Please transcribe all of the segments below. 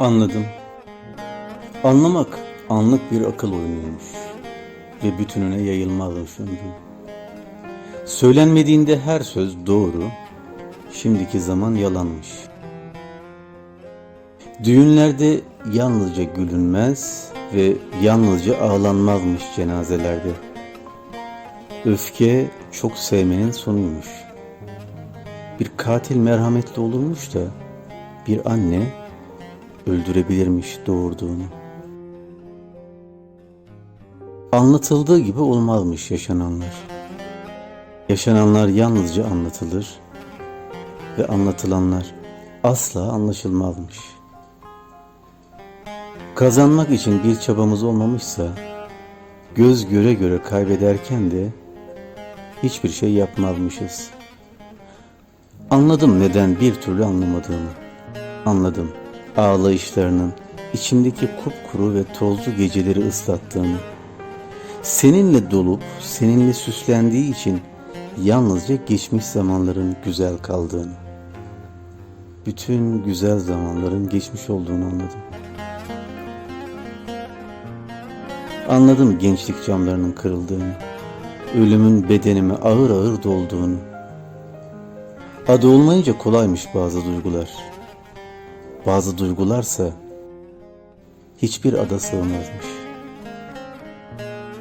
Anladım. Anlamak anlık bir akıl oyunuymuş ve bütününe yayılmazmış ömrüm. Söylenmediğinde her söz doğru, şimdiki zaman yalanmış. Düğünlerde yalnızca gülünmez ve yalnızca ağlanmazmış cenazelerde. Öfke çok sevmenin sonuymuş. Bir katil merhametli olurmuş da bir anne öldürebilirmiş doğurduğunu. Anlatıldığı gibi olmazmış yaşananlar. Yaşananlar yalnızca anlatılır ve anlatılanlar asla anlaşılmazmış. Kazanmak için bir çabamız olmamışsa göz göre göre kaybederken de hiçbir şey yapmazmışız. Anladım neden bir türlü anlamadığımı. Anladım ağlayışlarının içimdeki kupkuru ve tozlu geceleri ıslattığını. Seninle dolup seninle süslendiği için yalnızca geçmiş zamanların güzel kaldığını. Bütün güzel zamanların geçmiş olduğunu anladım. Anladım gençlik camlarının kırıldığını, ölümün bedenime ağır ağır dolduğunu. Adı olmayınca kolaymış bazı duygular. Bazı duygularsa hiçbir ada sığmazmış.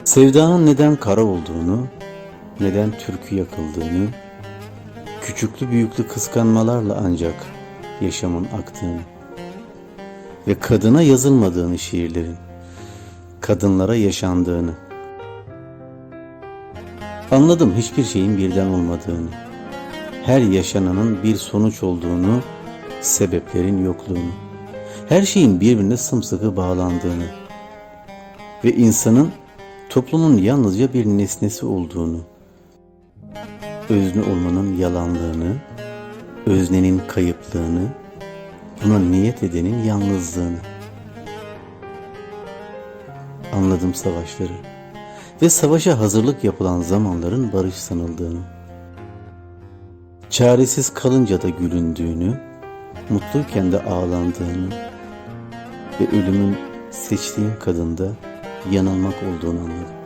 Sevdanın neden kara olduğunu, neden türkü yakıldığını, küçüklü büyüklü kıskanmalarla ancak yaşamın aktığını ve kadına yazılmadığını şiirlerin, kadınlara yaşandığını. Anladım hiçbir şeyin birden olmadığını, her yaşananın bir sonuç olduğunu, sebeplerin yokluğunu, her şeyin birbirine sımsıkı bağlandığını ve insanın toplumun yalnızca bir nesnesi olduğunu, özne olmanın yalanlığını, öznenin kayıplığını, buna niyet edenin yalnızlığını. Anladım savaşları ve savaşa hazırlık yapılan zamanların barış sanıldığını. Çaresiz kalınca da gülündüğünü, mutluyken de ağlandığını ve ölümün seçtiğin kadında yanılmak olduğunu anladım.